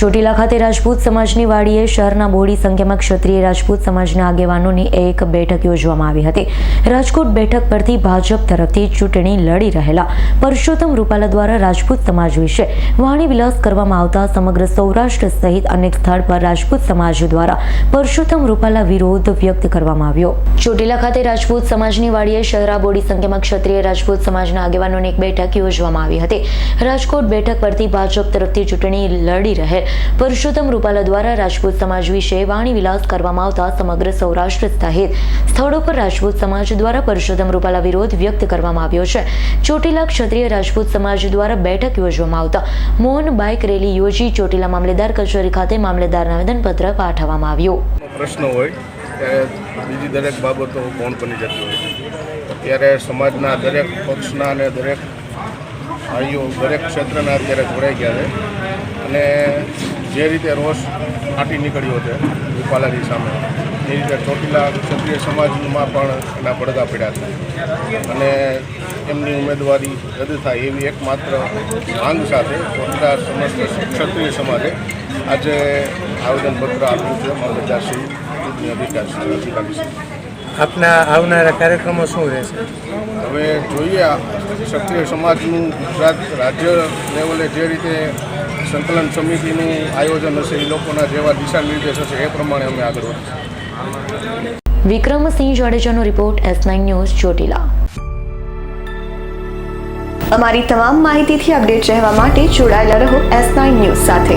ચોટીલા ખાતે રાજપૂત સમાજની વાડીએ શહેરના બોડી સંખ્યામાં ક્ષત્રિય રાજપૂત સમાજના આગેવાનોની એક બેઠક યોજવામાં આવી હતી. રાજકોટ બેઠક પરથી ભાજપ તરફથી ચૂંટણી લડી રહેલા પરસોત્તમ રૂપાલા દ્વારા રાજપૂત સમાજ વિશે વાણી વિલાસ કરવામાં આવતા સમગ્ર સૌરાષ્ટ્ર સહિત અનેક સ્થળ પર રાજપૂત સમાજ દ્વારા પરસોત્તમ રૂપાલા વિરોધ વ્યક્ત કરવામાં આવ્યો. ચોટીલા ખાતે રાજપૂત સમાજની વાડીએ શહેરા બોડી સંખ્યામાં ક્ષત્રિય રાજપૂત સમાજના આગેવાનોની એક બેઠક યોજવામાં આવી હતી. રાજકોટ બેઠક પરથી ભાજપ તરફથી ચૂંટણી લડી રહેલ પરસોત્તમ રૂપાલા દ્વારા રાજપૂત સમાજ વિશે વાણી વિલાસ કરવામાં આવતા સમગ્ર સૌરાષ્ટ્ર સહિત સ્થળો પર રાજપૂત સમાજ દ્વારા પુરુષોત્તમ રૂપાલા વિરોધ વ્યક્ત કરવામાં આવ્યો છે. ચોટીલા ક્ષત્રિય રાજપૂત સમાજ દ્વારા બેઠક યોજવામાં આવતા મોહન બાઇક રેલી યોજી ચોટીલા મામલેદાર કચેરી ખાતે મામલેદાર આવેદનપત્ર પાઠવવામાં આવ્યું. પ્રશ્ન હોય બીજી દરેક બાબતો કોણ બની જતી હોય? ત્યારે સમાજના દરેક પક્ષના અને દરેક ભાઈઓ દરેક ક્ષેત્રના અત્યારે જોડાઈ ગયા છે. અને જે રીતે રોષ ફાટી નીકળ્યો છે રૂપાલાજી સામે એ રીતે ચોટીલા ક્ષત્રિય સમાજમાં પણ એના પડદા પડ્યા છે. અને એમની ઉમેદવારી રદ થાય એવી એકમાત્ર માંગ સાથે ચોટીલા સમસ્ત ક્ષત્રિય સમાજે આજે આવેદનપત્ર આપ્યું છે મામલતદારશ્રી ચૂંટણી અધિકારી અધિકારીશ્રી. આપના આવનારા કાર્યક્રમો શું રહેશે? હવે જોઈએ ક્ષત્રિય સમાજનું ગુજરાત રાજ્ય લેવલે જે રીતે સંકલન સમિતિનું આયોજન હશે, એ લોકોના જેવા દિશા નિર્દેશ હશે એ પ્રમાણે અમે આગળ Vikramsinh જાડેજાનો report S nine news Chotila. અમારી તમામ માહિતીથી અપડેટ રહેવા માટે જોડાયેલા રહો એસ નાઇન ન્યૂઝ સાથે.